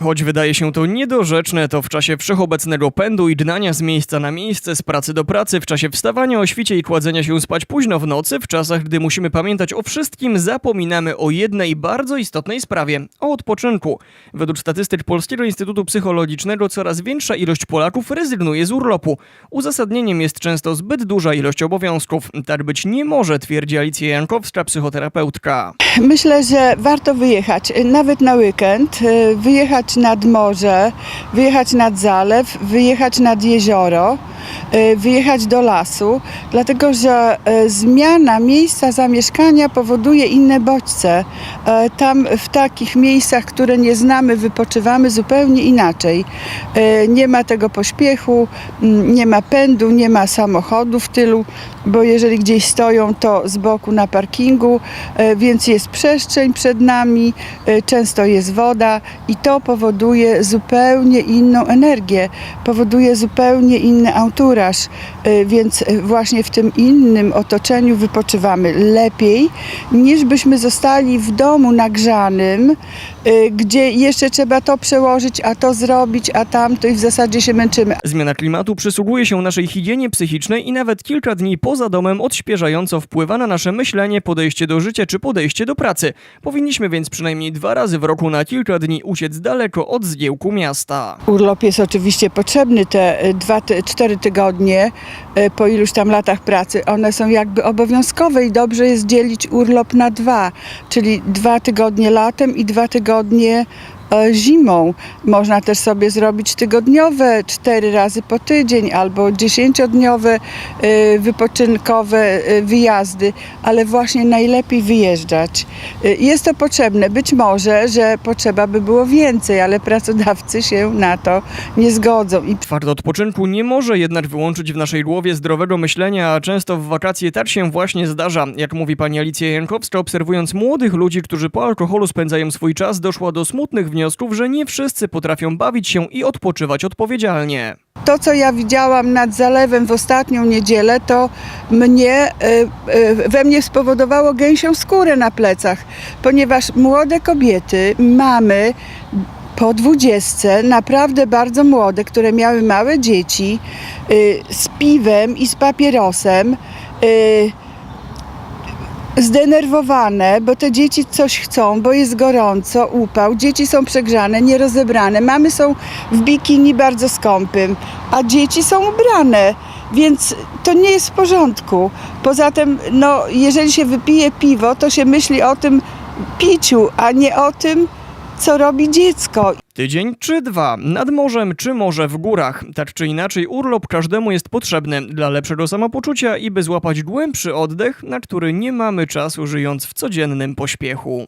Choć wydaje się to niedorzeczne, to w czasie wszechobecnego pędu i dnania z miejsca na miejsce, z pracy do pracy, w czasie wstawania o świcie i kładzenia się spać późno w nocy, w czasach, gdy musimy pamiętać o wszystkim, zapominamy o jednej bardzo istotnej sprawie o odpoczynku. Według statystyk Polskiego Instytutu Psychologicznego coraz większa ilość Polaków rezygnuje z urlopu. Uzasadnieniem jest często zbyt duża ilość obowiązków. Tak być nie może, twierdzi Alicja Jankowska, psychoterapeutka. Myślę, że warto wyjechać, y, nawet na weekend, y, wyjechać nad morze, wyjechać nad zalew, wyjechać nad jezioro, y, wyjechać do lasu, dlatego że y, zmiana miejsca zamieszkania powoduje inne bodźce. E, Tam w takich miejscach, które nie znamy, wypoczywamy zupełnie inaczej. E, Nie ma tego pośpiechu, nie ma pędu, nie ma samochodów tylu, bo jeżeli gdzieś stoją, to z boku na parkingu, e, więc jest przestrzeń przed nami, e, często jest woda i to powoduje zupełnie inną energię, powoduje zupełnie inny anturaż, e, więc właśnie w tym innym otoczeniu wypoczywamy lepiej, niż byśmy zostali w domu nagrzanym, gdzie jeszcze trzeba to przełożyć, a to zrobić, a tamto i w zasadzie się męczymy. Zmiana klimatu przysługuje się naszej higienie psychicznej i nawet kilka dni poza domem odświeżająco wpływa na nasze myślenie, podejście do życia czy podejście do pracy. Powinniśmy więc przynajmniej dwa razy w roku na kilka dni uciec daleko od zgiełku miasta. Urlop jest oczywiście potrzebny, te e, dwa, te cztery tygodnie e, po iluś tam latach pracy. One są jakby obowiązkowe i dobrze jest dzielić urlop na dwa, czyli dwa tygodnie latem i dwa tygodnie zimą. Można też sobie zrobić tygodniowe, cztery razy po tydzień albo dziesięciodniowe e, wypoczynkowe e, wyjazdy, ale właśnie najlepiej wyjeżdżać. E, Jest to potrzebne. Być może, że potrzeba by było więcej, ale pracodawcy się na to nie zgodzą. I Fakt odpoczynku nie może jednak wyłączyć w naszej głowie zdrowego myślenia, a często w wakacje tak się właśnie zdarza. Jak mówi pani Alicja Jankowska, obserwując młodych ludzi, którzy po alkoholu spędzają swój czas, doszła do smutnych wniosków, że nie wszyscy potrafią bawić się i odpoczywać odpowiedzialnie. to, co ja widziałam nad zalewem w ostatnią niedzielę, to mnie, e, e, we mnie spowodowało gęsią skórę na plecach, ponieważ młode kobiety, mamy po dwudziestce, naprawdę bardzo młode, które miały małe dzieci, e, z piwem i z papierosem, e, zdenerwowane, bo te dzieci coś chcą, bo jest gorąco, upał, dzieci są przegrzane, nierozebrane, mamy są w bikini bardzo skąpym, a dzieci są ubrane, więc to nie jest w porządku. Poza tym, no, jeżeli się wypije piwo, to się myśli o tym piciu, a nie o tym, co robi dziecko. Tydzień czy dwa, nad morzem czy może w górach. Tak czy inaczej, urlop każdemu jest potrzebny dla lepszego samopoczucia i by złapać głębszy oddech, na który nie mamy czasu żyjąc w codziennym pośpiechu.